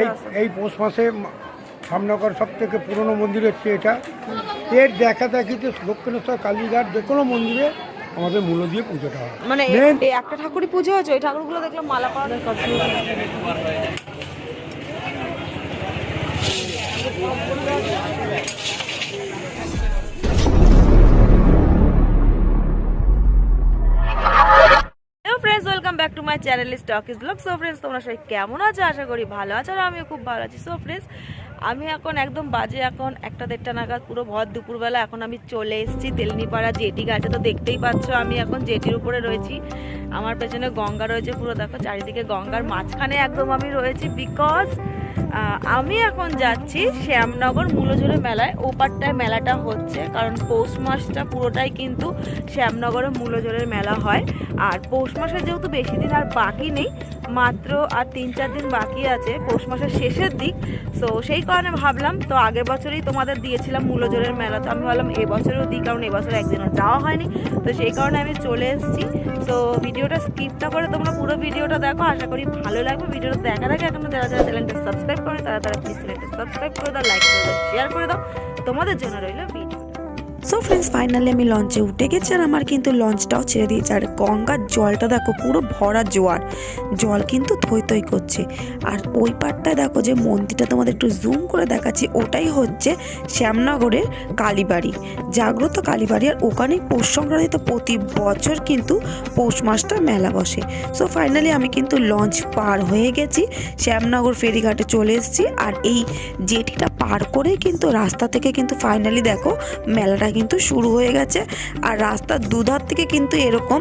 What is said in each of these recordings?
এই এই পৌষ মাসে সামনগর সব থেকে পুরনো মন্দির হচ্ছে এটা। এর দেখা দেখিতে দক্ষিণেশ্বর কালীঘাট যে কোনো মন্দিরে আমাদের মূল্য দিয়ে পুজোটা হয়। মানে একটা ঠাকুরই পুজো হয়েছে? ওই ঠাকুরগুলো দেখলাম মালা পরানোর কথা welcome back to my channel stock is blog so friends তোমরা সবাই কেমন আছো? আশা করি ভালো আছো আর আমিও খুব ভালো আছি। সো ফ্রেন্ডস আমি এখন একদম বাজে, এখন একটা দেড়টা নাগাদ, পুরো ভর দুপুরবেলা। এখন আমি চলে এসেছি তেলনিপাড়া জেটি গাছে তো দেখতেই পাচ্ছ, আমি এখন জেটির উপরে রয়েছি। আমার পেছনে গঙ্গা রয়েছে পুরো, দেখো, চারিদিকে গঙ্গার মাঝখানে একদম আমি রয়েছি বিকজ আমি এখন যাচ্ছি শ্যামনগর মূলঝুরে মেলায়। ওপারটায় মেলাটা হচ্ছে, কারণ পৌষ মাসটা পুরোটাই কিন্তু শ্যামনগরে মূলজোরের মেলা হয়। আর পৌষ মাসের যেহেতু বেশি দিন আর বাকি নেই মাত্র আর তিন চার দিন বাকি আছে, পৌষ মাসের শেষের দিক। তো সেই কারণে ভাবলাম, তো আগের বছরই তোমাদের দিয়েছিলাম মূলজোরের মেলা, তো আমি ভাবলাম এবছরেও দিই, কারণ এবছর একদিনও যাওয়া হয়নি। তো সেই কারণে আমি চলে এসেছি। তো ভিডিওটা স্কিপ না করে তোমরা পুরো ভিডিওটা দেখো, আশা করি ভালো লাগবে। ভিডিওটা দেখার আগে এখনও যারা যারা চ্যানেলটা সাবস্ক্রাইব করে তারা তারা প্লিজ চ্যানেলটা সাবস্ক্রাইব করে দাও লাইক করে দাও শেয়ার করে দাও। তোমাদের জন্য রইল ভিডিও সো ফ্রেন্ডস ফাইনালি আমি লঞ্চে উঠে গেছি আর আমার কিন্তু লঞ্চটাও ছেড়ে দিয়েছে। আর গঙ্গার জলটা দেখো, পুরো ভরা জোয়ার। জল কিন্তু থই থই করছে। আর ওই পাটটায় দেখো যে মন্দিরটা তোমাদের একটু জুম করে দেখাচ্ছি, ওটাই হচ্ছে শ্যামনগরের কালীবাড়ি। জাগ্রত কালীবাড়ি আর ওখানেই পৌষ সংক্রান্তিতে প্রতি বছর কিন্তু পৌষ মাসটা মেলা বসে। সো ফাইনালি আমি কিন্তু লঞ্চ পার হয়ে গেছি, শ্যামনগর ফেরিঘাটে চলে এসেছি। আর এই জেটিটা পার করে কিন্তু রাস্তা থেকে কিন্তু ফাইনালি দেখো মেলাটা কিন্তু শুরু হয়ে গেছে। আর রাস্তার দুধার থেকে কিন্তু এরকম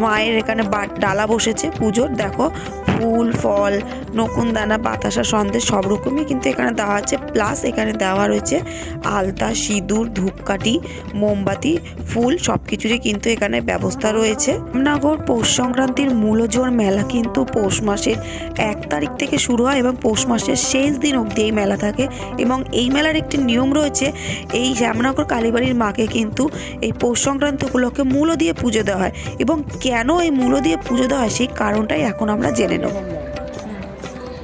মায়ের এখানে বাট- ডালা বসেছে পুজোর। দেখো ফুল, ফল, নকুনদানা, বাতাসা, সন্দেশ সব রকমই কিন্তু এখানে দেওয়া আছে। প্লাস এখানে দেওয়া রয়েছে আলতা, সিঁদুর, ধূপকাঠি, মোমবাতি, ফুল সব কিছুরই কিন্তু এখানে ব্যবস্থা রয়েছে। রামনগর পৌষ সংক্রান্তির মূলজোর মেলা কিন্তু পৌষ মাসের এক তারিখ থেকে শুরু হয় এবং পৌষ মাসের শেষ দিন অবধি এই মেলা থাকে। এবং এই মেলার একটি নিয়ম রয়েছে, এই শ্যামনগর কালীবাড়ির মাকে কিন্তু এই পৌষ সংক্রান্তি উপলক্ষে মূলো দিয়ে পুজো দেওয়া হয়। এবং কেন এই মূলো দিয়ে পুজো দেওয়া হয় সেই কারণটাই এখন আমরা জেনে নেব।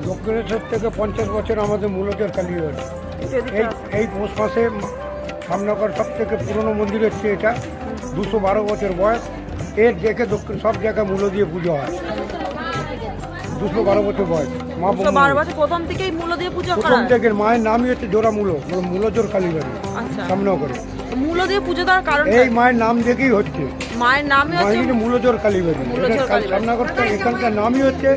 দক্ষিণেশ্বর থেকে পঞ্চাশ বছর আমাদের মূলজোর কালীঘাট এই এই পৌষ মাসে শ্যামনগর সব থেকে পুরনো মন্দির হচ্ছে এটা, দুশো বারো বছর বয়স। এর দেখে দক্ষিণ, সব জায়গায় মূল্য দিয়ে পুজো হয়। দুশো বারো বছর বয়স। মা তো বারো বছর প্রথম থেকেই মূল্য দিয়ে পুজো করা প্রথম থেকে মায়ের নামই হচ্ছে জোড়া মূলো মানে মূলজোর কালীবাড়ি আচ্ছা। সামনগরে তো মূল্য দিয়ে পুজো দেওয়ার কারণ এই মায়ের নাম দেখেই হচ্ছে। মায়ের নামই হচ্ছে মূলজোর কালীবাড়ি। মূলজোর এটা কালীবাড়ি। সামনগরটা এখানকার নামই হচ্ছে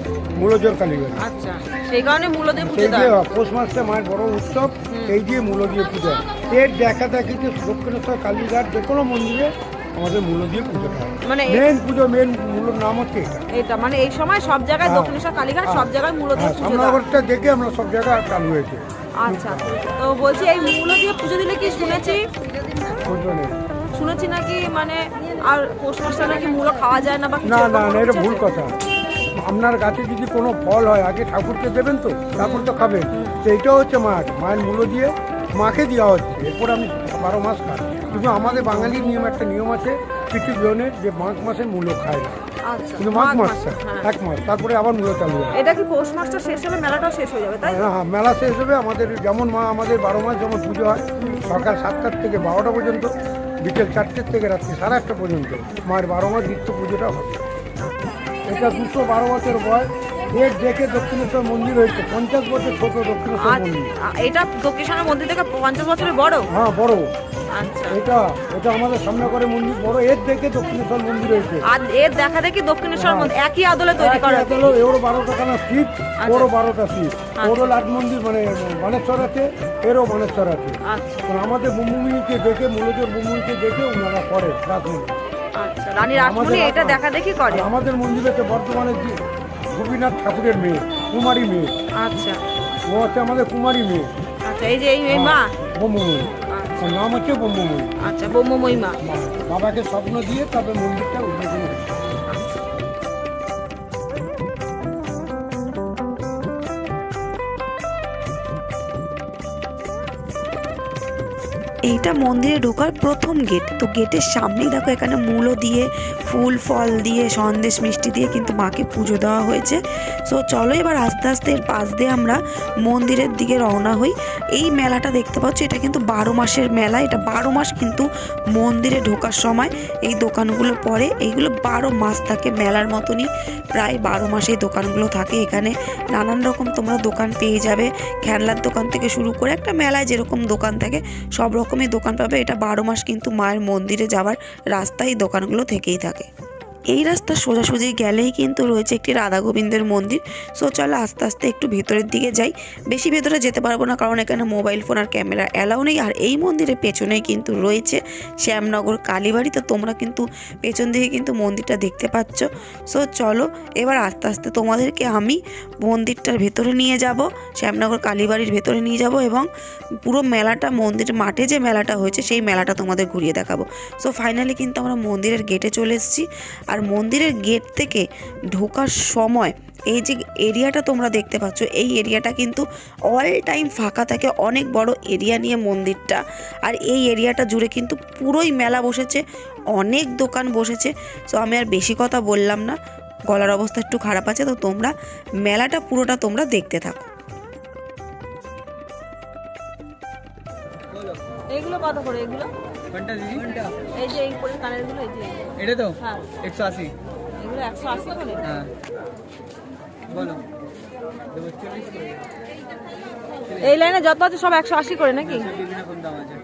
মূলজোর কালীবাড়ি। আচ্ছা সেই কারণে মূল্য দিয়ে পুজো দেওয়া যে হয়। পৌষ মাসটা মায়ের বড় উৎসব এই দিয়ে মূল্য দিয়ে পুজো এর দেখা দেখিতে দক্ষিণেশ্বর কালীঘাট যে কোনো মন্দিরে আমাদের মূল্য দিয়ে পুজোটা হয়। মানে মেন পুজো মেন মূল্যর নাম হচ্ছে এটা। এটা মানে এই সময় সব জায়গায় হ্যাঁ। দক্ষিণেশ্বর কালীঘাট সব জায়গায় মূল্য দিয়ে হ্যাঁ পুজো দেওয়া দেখে আমরা সব জায়গায় চালু হয়েছে। আচ্ছা তো বলছি এই মূল্য দিয়ে পুজো দিলে কি শুনেছি? শুনেছি নাকি মানে আর পৌষ মাসটা নাকি মূল্য খাওয়া যায় না বা না না না এটা ভুল কথা। আপনার গাছে যদি কোনো ফল হয় আগে ঠাকুরকে দেবেন তো ঠাকুর তো খাবেন। তো হচ্ছে মাছ মায়ের মূল্য দিয়ে মাকে দেওয়া হচ্ছে। এরপর আমি বারো মাস খায়। কিন্তু আমাদের বাঙালির নিয়ম একটা নিয়ম আছে কিছু জনের যে মাঘ মাসের মূল্য খায় না। আচ্ছা কিন্তু মাঘ মাস হ্যাঁ। এক মাস তারপরে আবার মূল্য চালু হয়। এটা কি পৌষ মাসটা শেষ হলে মেলাটাও শেষ হয়ে যাবে তাই হ্যাঁ হ্যাঁ মেলা শেষ হবে আমাদের যেমন মা আমাদের বারো মাস যেমন পুজো হয় সকাল সাতটার থেকে বারোটা পর্যন্ত বিকেল চারটের থেকে রাত্রি সাড়ে আটটা পর্যন্ত মায়ের বারো মাস নিত্য পুজোটা হবে। এটা দুশো বারো বছর বয়স এর দেখে দক্ষিণেশ্বর মন্দির হয়েছে। পঞ্চাশ বছর ছোট দক্ষিণেশ্বর আর মন্দির। এটা দক্ষিণেশ্বর মন্দির থেকে পঞ্চাশ বছরের বড়? হ্যাঁ বড়। আচ্ছা। এটা এটা আমাদের সামনে করে মন্দির বড়। এর দেখে দক্ষিণেশ্বর মন্দির হয়েছে। আর এর দেখা দেখি দক্ষিণেশ্বর মন্দির একই আদলে তৈরি করা। এরও বারোটা খানা সিট ওরও বারোটা সিট আচ্ছা। ওরও লাট মন্দির মানে বানেশ্বর আছে এরও বানেশ্বর আছে। আচ্ছা। আমাদের বুমুমিকে দেখে মূলজোর বুমুমিকে দেখে ওনারা করে আচ্ছা রানী রাসমণি এটা দেখা দেখি করে। আমাদের মন্দিরেতে বর্তমানে গোপীনাথ ঠাকুরের মেয়ে কুমারী মেয়ে। আচ্ছা। ও হচ্ছে আমাদের কুমারী মেয়ে। আচ্ছা এই যে এই মা? ব্রহ্মময়ী আচ্ছা। ওর নাম হচ্ছে ব্রহ্মময়ী আচ্ছা ব্রহ্মময়ী মা। বাবাকে স্বপ্ন দিয়ে তবে মন্দিরটা এইটা মন্দিরে ঢোকার প্রথম গেট তো গেটের সামনেই দেখো এখানে মূলো দিয়ে, ফুল, ফল দিয়ে, সন্দেশ, মিষ্টি দিয়ে কিন্তু মাকে পুজো দেওয়া হয়েছে। সো চলো এবার আস্তে আস্তে এর পাশ দিয়ে আমরা মন্দিরের দিকে রওনা হই। এই মেলাটা দেখতে পাচ্ছ, এটা কিন্তু বারো মাসের মেলা। এটা বারো মাস কিন্তু মন্দিরে ঢোকার সময়। এই দোকানগুলো পড়ে এইগুলো বারো মাস থাকে মেলার মতনই। প্রায় বারো মাসে দোকানগুলো থাকে এখানে। নানান রকম তোমরা দোকান পেয়ে যাবে। খেলনার দোকান থেকে শুরু করে একটা মেলায় যেরকম দোকান থাকে, সব রকমই দোকান পাবে। এটা বারো মাস কিন্তু মায়ের মন্দিরে যাওয়ার রাস্তায় দোকানগুলো থেকেই থাকে। এই রাস্তা সোজাসুজি গেলেই কিন্তু রয়েছে একটি রাধা গোবিন্দের মন্দির। সো চলো আস্তে আস্তে একটু ভেতরের দিকে যাই। বেশি ভেতরে যেতে পারব না কারণ এখানে মোবাইল ফোন আর ক্যামেরা অ্যালাউ নেই। আর এই মন্দিরের পেছনেই কিন্তু রয়েছে শ্যামনগর কালীবাড়ি। তো তোমরা কিন্তু পেছন দিকে কিন্তু মন্দিরটা দেখতে পাচ্ছ। সো চলো এবার আস্তে আস্তে তোমাদেরকে আমি মন্দিরটার ভেতরে নিয়ে যাব। শ্যামনগর কালীবাড়ির ভেতরে নিয়ে যাব এবং পুরো মেলাটা মন্দিরের মাঠে যে মেলাটা হয়েছে সেই মেলাটা তোমাদের ঘুরিয়ে দেখাবো। সো ফাইনালি কিন্তু আমরা মন্দিরের গেটে চলে এসেছি। আর মন্দিরের গেট থেকে ঢোকার সময় এই যে এরিয়াটা তোমরা দেখতে পাচ্ছ, এই এরিয়াটা কিন্তু অল টাইম ফাঁকা থাকে, অনেক বড় এরিয়া নিয়ে মন্দিরটা। আর এই এরিয়াটা জুড়ে কিন্তু পুরোই মেলা বসেছে, অনেক দোকান বসেছে। সো আমি আর বেশি কথা বললাম না, গলার অবস্থা একটু খারাপ আছে, তো তোমরা মেলাটা পুরোটা তোমরা দেখতে থাকো। এইগুলো কত করে, এগুলো? কোনটা দিদি? এই যে এই পরে কানেরগুলো এই যে এটা তো? হ্যাঁ। একশো আশি। এগুলো একশো আশি করে? হ্যাঁ। বলো। দেবো চল্লিশ করে। এই লাইনে যত আছে সব একশো আশি করে নাকি? বিভিন্ন রকম দাম আছে।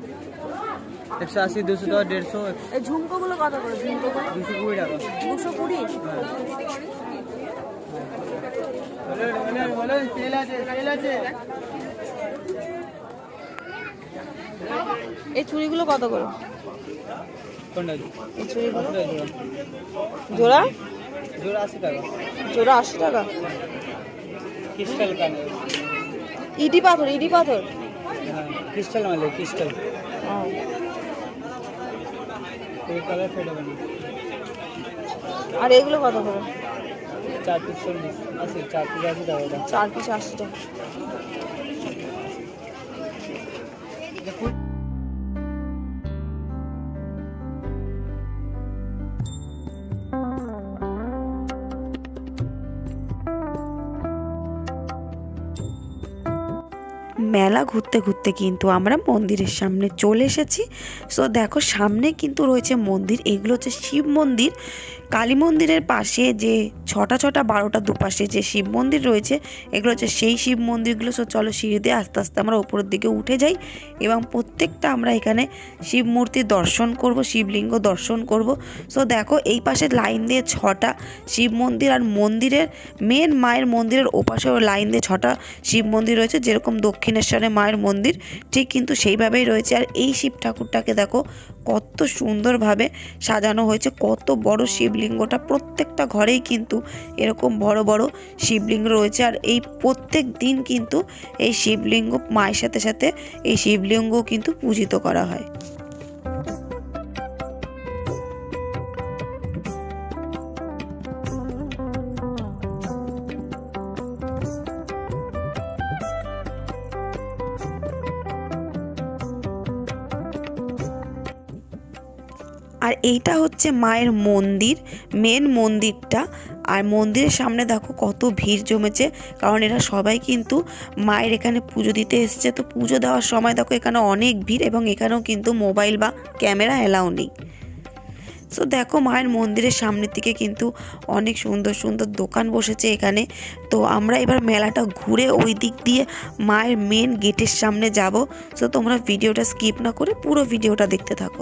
একশো আশি দুশো দশ দেড়শো এই ঝুমকোগুলো কত করে? ঝুমকোগুলো দুশো কুড়ি টাকা। দুশো কুড়ি? বলো বলো তেল আছে তেল আছে। এই চুড়িগুলো কত করে? এই চুড়িগুলো? জোড়া? জোড়া জোড়া আশি টাকা। জোড়া আশি টাকা ইডি পাথর ইডি পাথর? হ্যাঁ ক্রিস্টাল মালে আর এগুলো কত করে? চার পিস চল্লিশ আশি চার পিস আশি টাকা চার পিস আশি টাকা। মেলা ঘুরতে ঘুরতে কিন্তু আমরা মন্দিরের সামনে চলে এসেছি। সো দেখো সামনে কিন্তু রয়েছে মন্দির। এগুলো হচ্ছে শিব মন্দির। কালী মন্দিরের পাশে যে ছটা ছটা বারোটা দুপাশে যে শিব মন্দির রয়েছে, এগুলো হচ্ছে সেই শিব মন্দিরগুলো। সো চলো সিঁড়ি দিয়ে আস্তে আস্তে আমরা উপরের দিকে উঠে যাই এবং প্রত্যেকটা আমরা এখানে শিব মূর্তি দর্শন করব, শিবলিঙ্গ দর্শন করব। সো দেখো এই পাশে লাইন দিয়ে ছটা শিব মন্দির আর মন্দিরের মেন মায়ের মন্দিরের ওপাশেও লাইন দিয়ে ছটা শিব মন্দির রয়েছে, যেরকম দক্ষিণেশ্বরে মায়ের মন্দির, ঠিক কিন্তু সেইভাবেই রয়েছে। আর এই শিব ঠাকুরটাকে দেখো কত সুন্দরভাবে সাজানো হয়েছে, কত বড় শিবলিঙ্গটা। প্রত্যেকটা ঘরেই কিন্তু এরকম বড় বড় শিবলিঙ্গ রয়েছে আর এই প্রত্যেক দিন কিন্তু এই শিবলিঙ্গ মায়ের সাথে সাথে এই শিবলিঙ্গ কিন্তু পূজিত করা হয়। আর এইটা হচ্ছে মায়ের মন্দির মেন মন্দিরটা। আর মন্দিরের সামনে দেখো কত ভিড় জমেছে, কারণ এরা সবাই কিন্তু মায়ের এখানে পুজো দিতে এসছে। তো পুজো দেওয়ার সময় দেখো এখানে অনেক ভিড় এবং এখানেও কিন্তু মোবাইল বা ক্যামেরা অ্যালাউ নেই। সো দেখো মায়ের মন্দিরের সামনের দিকে কিন্তু অনেক সুন্দর সুন্দর দোকান বসেছে এখানে। তো আমরা এবার মেলাটা ঘুরে ওই দিক দিয়ে মায়ের মেন গেটের সামনে যাব। সো তোমরা ভিডিওটা স্কিপ না করে পুরো ভিডিওটা দেখতে থাকো।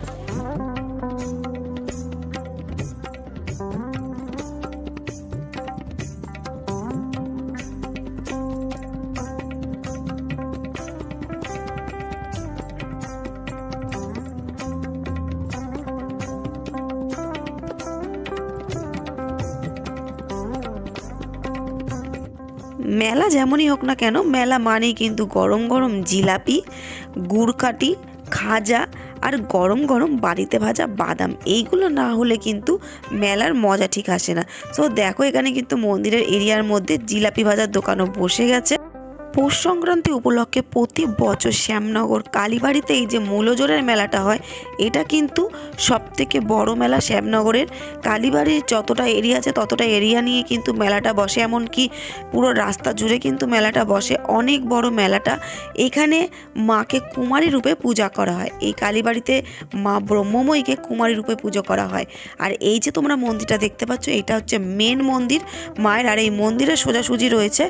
মেলা যেমনই হোক না কেন, মেলা মানেই কিন্তু গরম গরম জিলাপি গুড়কাটি খাজা আর গরম গরম বাড়িতে ভাজা বাদাম। এইগুলো না হলে কিন্তু মেলার মজা ঠিক আসে না। সো দেখো এখানে কিন্তু মন্দিরের এরিয়ার মধ্যে জিলাপি ভাজার দোকানও বসে গেছে। পৌষ সংক্রান্তি উপলক্ষে প্রতি বছর শ্যামনগর কালীবাড়িতে এই যে মূলজোরের মেলাটা হয়, এটা কিন্তু সব থেকে বড় মেলা শ্যামনগরের। কালীবাড়ির যতটা এরিয়া আছে ততটা এরিয়া নিয়ে কিন্তু মেলাটা বসে, এমনকি পুরো রাস্তা জুড়ে কিন্তু মেলাটা বসে। অনেক বড় মেলাটা এখানে মাকে কুমারী রূপে পূজা করা হয়। এই কালীবাড়িতে মা ব্রহ্মময়ীকে কুমারী রূপে পুজো করা হয়। আর এই যে তোমরা মন্দিরটা দেখতে পাচ্ছ, এটা হচ্ছে মেন মন্দির। মায়ের আর এই মন্দিরের সোজাসুজি রয়েছে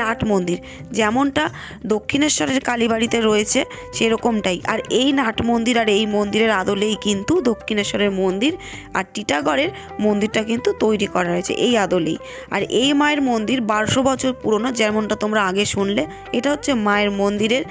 নাট মন্দির। যেমনটা দক্ষিণেশ্বরের কালীবাড়িতে রয়েছে, সেরকমটাই। আর এই নাট মন্দির আর এই মন্দিরের আদলেই কিন্তু দক্ষিণেশ্বরের মন্দির আর টিটাগড়ের মন্দিরটা কিন্তু তৈরি করা হয়েছে, এই আদলেই। আর এই মায়ের মন্দির বারোশো বছর পুরনো, যেমনটা তোমরা আগে শুনলে, এটা হচ্ছে মায়ের মন্দিরের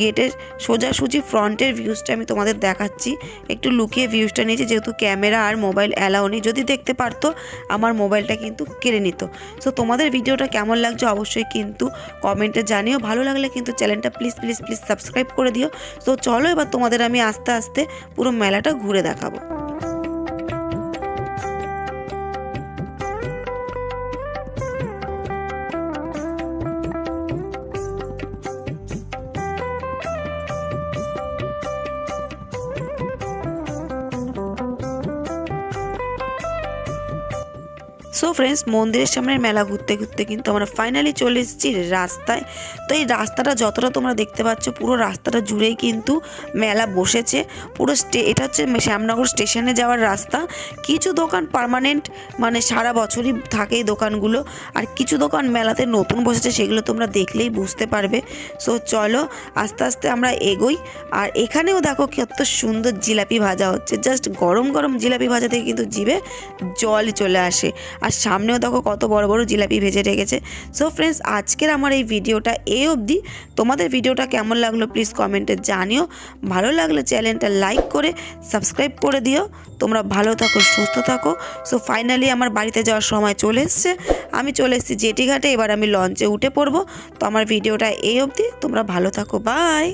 গেটের সোজাসুজি ফ্রন্টের ভিউজটা আমি তোমাদের দেখাচ্ছি। একটু লুকিয়ে ভিউজটা নিয়েছি, যেহেতু ক্যামেরা আর মোবাইল অ্যালাউ নেই, যদি দেখতে পারতো আমার মোবাইলটা কিন্তু কেড়ে নিত। সো তোমাদের ভিডিওটা কেমন লাগছে অবশ্যই কিন্তু কমেন্টে জানিও, ভালো লাগলে কিন্তু চ্যানেলটা প্লিজ প্লিজ প্লিজ সাবস্ক্রাইব করে দিও। তো চলো এবার তোমাদের আমি আস্তে আস্তে পুরো মেলাটা ঘুরে দেখাবো। সো ফ্রেন্ডস মন্দিরের সামনের মেলা ঘুরতে ঘুরতে কিন্তু আমরা ফাইনালি চলে এসেছি রাস্তায়। তো এই রাস্তাটা যতটা তোমরা দেখতে পাচ্ছ, পুরো রাস্তাটা জুড়েই কিন্তু মেলা বসেছে। পুরো স্টে, এটা হচ্ছে শ্যামনগর স্টেশনে যাওয়ার রাস্তা। কিছু দোকান পার্মানেন্ট মানে সারা বছরই থাকে এই দোকানগুলো। আর কিছু দোকান মেলাতে নতুন বসেছে, সেগুলো তোমরা দেখলেই বুঝতে পারবে। সো চলো, আস্তে আস্তে আমরা এগোই। আর এখানেও দেখো কত সুন্দর জিলাপি ভাজা হচ্ছে। জাস্ট গরম গরম জিলাপি ভাজা থেকে কিন্তু জিভে জল চলে আসে। আর সামনেও দেখো কত বড় বড় জিলাপি ভেজে রেখেছে। সো ফ্রেন্ডস আজকের আমার এই ভিডিওটা এই অবধি। তোমাদের ভিডিওটা কেমন লাগল প্লিজ কমেন্টে জানিও। ভালো লাগলে চ্যানেলটা লাইক করে সাবস্ক্রাইব করে দিও। তোমরা ভালো থাকো, সুস্থ থাকো। সো ফাইনালি আমার বাড়িতে যাওয়ার সময় চলে এসছে। আমি চলে এসেছি জেটিঘাটে এবার আমি লঞ্চে উঠে পড়ব। তো আমার ভিডিওটা এই অবধি। তোমরা ভালো থাকো বাই